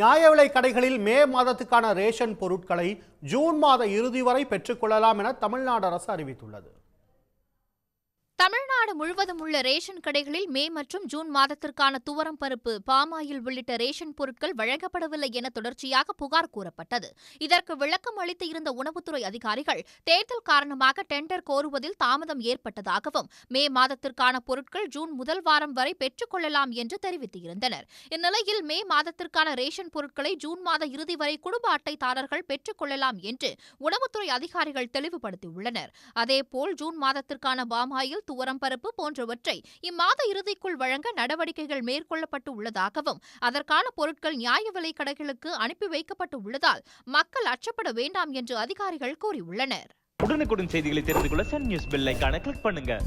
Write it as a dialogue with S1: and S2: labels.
S1: நியாய விலை கடைகளில் மே மாதத்துக்கான ரேஷன் பொருட்களை ஜூன் மாத இறுதி வரை பெற்றுக்கொள்ளலாம் என தமிழ்நாடு அரசு அறிவித்துள்ளது.
S2: தமிழ்நாடு முழுவதும் உள்ள ரேஷன் கடைகளில் மே மற்றும் ஜூன் மாதத்திற்கான துவரம் பருப்பு பாமாயில் உள்ளிட்ட ரேஷன் பொருட்கள் வழங்கப்படவில்லை என தொடர்ச்சியாக புகார் கூறப்பட்டது. இதற்கு விளக்கம் அளித்து இருந்த உணவுத்துறை அதிகாரிகள் தேர்தல் காரணமாக டெண்டர் கோருவதில் தாமதம் ஏற்பட்டதாகவும் மே மாதத்திற்கான பொருட்கள் ஜூன் முதல் வாரம் வரை பெற்றுக்கொள்ளலாம் என்று தெரிவித்திருந்தனர். இந்நிலையில் மே மாதத்திற்கான ரேஷன் பொருட்களை ஜூன் மாத இறுதி வரை குடும்ப அட்டைதாரர்கள் பெற்றுக்கொள்ளலாம் என்று உணவுத்துறை அதிகாரிகள் தெளிவுபடுத்தியுள்ளனர். அதேபோல் ஜூன் மாதத்திற்கான பாமாயில் துவரம் பருப்பு போன்றவற்றை இம்மாத இறுதிக்குள் வழங்க நடவடிக்கைகள் மேற்கொள்ளப்பட்டு உள்ளதாகவும் அதற்கான பொருட்கள் நியாய விலைக் கடைகளுக்கு அனுப்பி வைக்கப்பட்டு உள்ளதால் மக்கள் அச்சப்பட வேண்டாம் என்று அதிகாரிகள் கூறியுள்ளனர்.
S3: உடனுக்குடன் செய்திகளை தெரிந்து கொள்ள சன் நியூஸ் பெல் கிளிக் பண்ணுங்க.